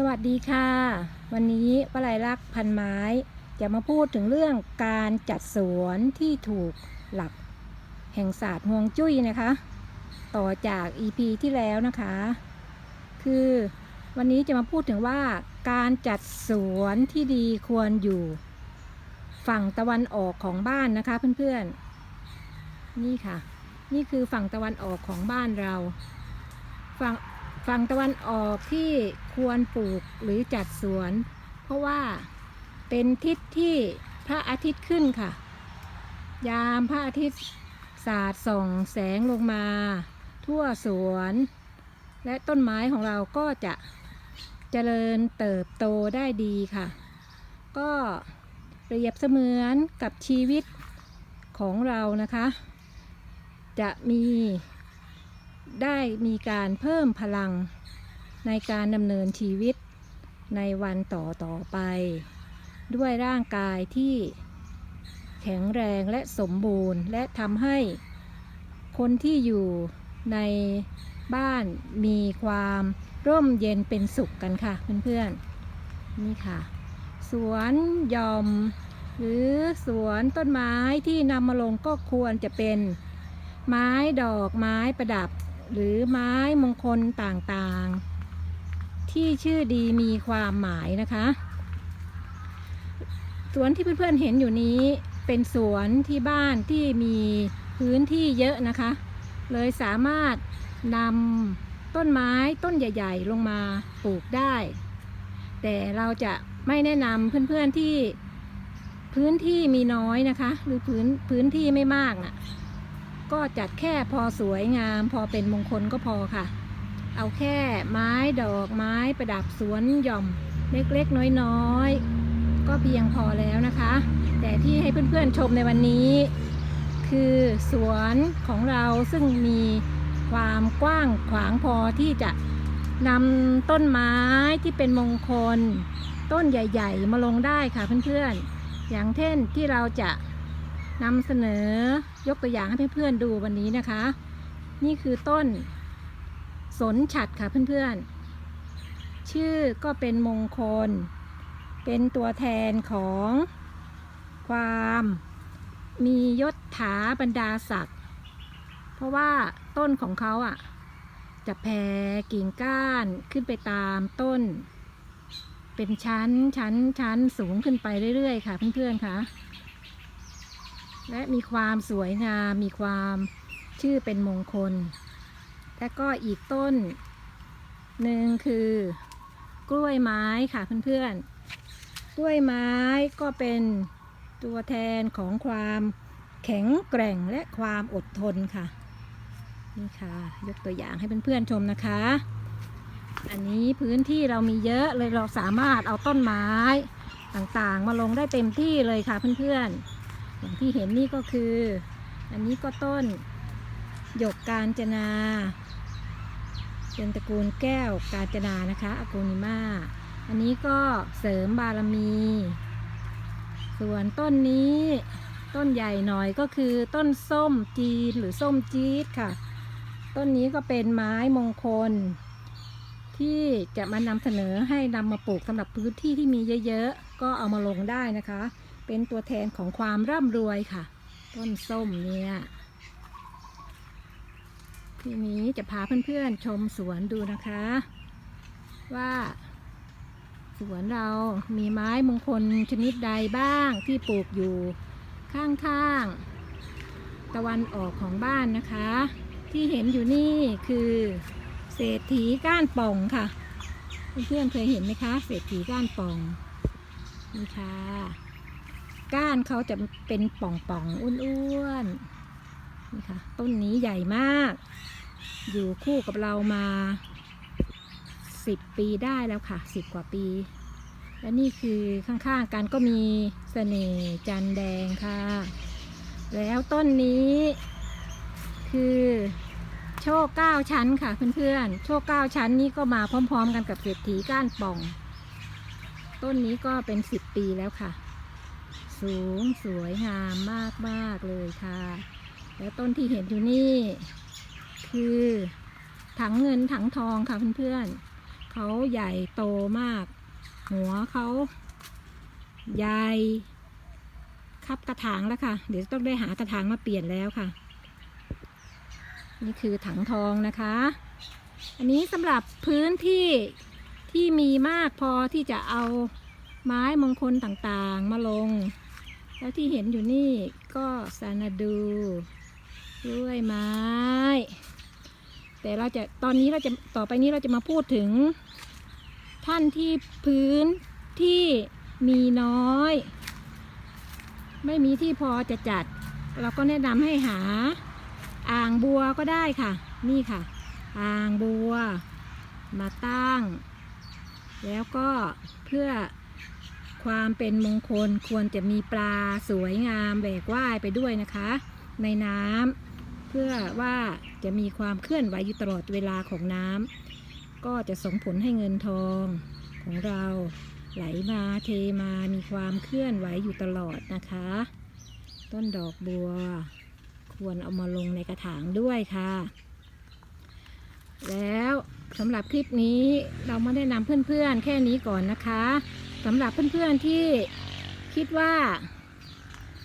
สวัสดีค่ะ วันนี้วลัยลักษณ์พันไม้ จะมาพูดถึงเรื่องการจัดสวนที่ถูกหลักแห่งศาสตร์ฮวงจุ้ยนะคะ ต่อจาก EP ที่แล้วนะคะ คือวันนี้จะมาพูดถึงว่าการจัดสวนที่ดีควรอยู่ ฝั่งตะวันออกของบ้านนะคะเพื่อนๆ นี่ค่ะ นี่คือฝั่งตะวันออกของบ้านเรา ฝั่ง ฝั่งตะวันออกที่ควรปลูกหรือจัดสวน เพราะว่าเป็นทิศที่พระอาทิตย์ขึ้นค่ะ ยามพระอาทิตย์สาดส่องแสงลงมา ทั่วสวน และต้นไม้ของเราก็จะเจริญเติบโตได้ดีค่ะ ก็เปรียบเสมือนกับชีวิตของเรานะคะ จะมี ได้มีการเพิ่มพลังในการดำเนินชีวิตในวันต่อต่อไป ด้วยร่างกายที่แข็งแรงและสมบูรณ์ และทำให้คนที่อยู่ในบ้านมีความร่มเย็นเป็นสุขกันค่ะเพื่อนๆนี่ค่ะ สวนยอม หรือสวนต้นไม้ที่นำมาลงก็ควรจะเป็นไม้ดอกไม้ประดับ หรือไม้มงคลต่างๆ ที่ชื่อดีมีความหมายนะคะ สวนที่เพื่อนๆเห็นอยู่นี้เป็นสวนที่บ้านที่มีพื้นที่เยอะนะคะ เลยสามารถนำต้นไม้ต้นใหญ่ ๆ ลงมาปลูกได้ แต่เราจะไม่แนะนำเพื่อนๆที่พื้นที่มีน้อยนะคะ หรือพื้นพื้นที่ไม่มากน่ะ ก็จัดแค่พอสวยงาม พอเป็นมงคลก็พอค่ะ เอาแค่ไม้ดอกไม้ประดับสวนหย่อมเล็กๆ น้อยๆ ก็เพียงพอแล้วนะคะ แต่ที่ให้เพื่อนๆชมในวันนี้ คือสวนของเราซึ่งมีความกว้างขวางพอที่จะนำต้นไม้ที่เป็นมงคล ต้นใหญ่ ๆ มาลงได้ค่ะเพื่อนๆ อย่างเช่นที่เราจะ นำเสนอยกตัวอย่างให้เพื่อนๆดูวันนี้นะคะ นี่คือต้น สนฉัดค่ะเพื่อนๆ ชื่อก็เป็นมงคล เป็นตัวแทนของความ มียศถาบรรดาศักดิ์เพราะว่าต้นของเขาอะ จะแผ่กิ่งก้านขึ้นไปตามต้น เป็นชั้นชั้นชั้นสูงขึ้นไปเรื่อยๆ ค่ะเพื่อนๆค่ะ และมีความสวยงาม มีความชื่อเป็นมงคล และก็อีกต้นหนึ่งคือกล้วยไม้ค่ะเพื่อนๆ กล้วยไม้ก็เป็นตัวแทนของความแข็งแกร่งและความอดทนค่ะ นี่ค่ะ ยกตัวอย่างให้เพื่อนๆชมนะคะ อันนี้พื้นที่เรามีเยอะเลยเราสามารถเอาต้นไม้ต่างๆ มาลงได้เต็มที่เลยค่ะเพื่อนๆ อย่างที่เห็นนี่ก็คือ อันนี้ก็ต้นหยกกาญจนา เป็นตระกูลแก้วกาญจนานะคะอโกนิมาอันนี้ก็เสริมบารมี ส่วนต้นนี้ต้นใหญ่หน่อยก็คือต้นส้มจีนหรือส้มจี๊ดค่ะ ต้นนี้ก็เป็นไม้มงคล ที่จะมานำเสนอให้นำมาปลูกสำหรับพื้นที่ที่มีเยอะๆ ก็เอามาลงได้นะคะ เป็นตัวแทนของความร่ำรวยค่ะ ต้นส้มเนี่ยทีนี้จะพาเพื่อนๆชมสวนดูนะคะ ว่า สวนเรามีไม้มงคลชนิดใดบ้างที่ปลูกอยู่ข้างๆ ตะวันออกของบ้านนะคะ ที่เห็นอยู่นี่คือเศรษฐีก้านป่องค่ะ เพื่อนๆเคยเห็นไหมคะ เศรษฐีก้านป่องนี่ค่ะ ก้านเขาจะเป็นป่องๆอ้วนๆนี่ค่ะต้นนี้ใหญ่มาก อยู่คู่กับเรามาสิบปีได้แล้วค่ะสิบกว่าปี และนี่คือข้างๆกันก็มีเสน่ห์จันแดงค่ะ แล้วต้นนี้คือโชคเก้าชั้นค่ะเพื่อนๆ โชคเก้าชั้นนี้ก็มาพร้อมๆ กันกับเศรษฐีก้านป่อง ต้นนี้ก็เป็นสิบปีแล้วค่ะ สูงสวยงามมากๆเลยค่ะ แล้วต้นที่เห็นอยู่นี่ คือถังเงินถังทองค่ะเพื่อนๆเขาใหญ่โตมาก หัวเขาใหญ่คับกระถางแล้วค่ะ เดี๋ยวต้องได้หากระถางมาเปลี่ยนแล้วค่ะ นี่คือถังทองนะคะ อันนี้สำหรับพื้นที่ที่มีมากพอที่จะเอา ไม้มงคลต่างๆ มาลง แล้วที่เห็นอยู่นี่ก็ซานาดูด้วยไม้ แต่เราจะตอนนี้เราจะต่อไปนี้เราจะมาพูดถึง ท่านที่พื้นที่มีน้อย ไม่มีที่พอจะจัด เราก็แนะนำให้หา อ่างบัวก็ได้ค่ะ นี่ค่ะ อ่างบัว มาตั้ง แล้วก็เพื่อ ความเป็นมงคลควรจะมีปลาสวยงามแบกว่ายไปด้วยนะคะ ในน้ำเพื่อว่าจะมีความเคลื่อนไหวอยู่ตลอดเวลาของน้ำก็จะส่งผลให้เงินทองของเราไหลมาเทมามีความเคลื่อนไหวอยู่ตลอดนะคะ ต้นดอกบัว ควรเอามาลงในกระถางด้วยค่ะ แล้วสำหรับคลิปนี้เรามาแนะนำเพื่อนๆ แค่นี้ก่อนนะคะ สำหรับเพื่อนๆที่คิดว่า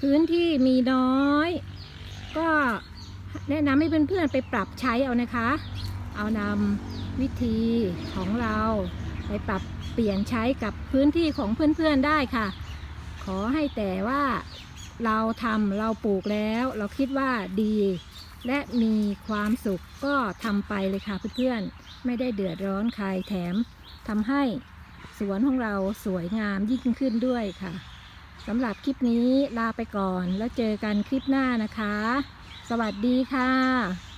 พื้นที่มีน้อย ก็แนะนำให้เพื่อนๆไปปรับใช้เอานะคะ เอานำวิธีของเราไปปรับเปลี่ยนใช้กับพื้นที่ของเพื่อนๆได้ค่ะ ขอให้แต่ว่าเราทำเราปลูกแล้ว เราคิดว่าดี และมีความสุขก็ทำไปเลยค่ะเพื่อนๆไม่ได้เดือดร้อนใครแถมทำให้ สวนของเราสวยงามยิ่งขึ้นด้วยค่ะสำหรับคลิปนี้ลาไปก่อนแล้วเจอกันคลิปหน้านะคะ สวัสดีค่ะ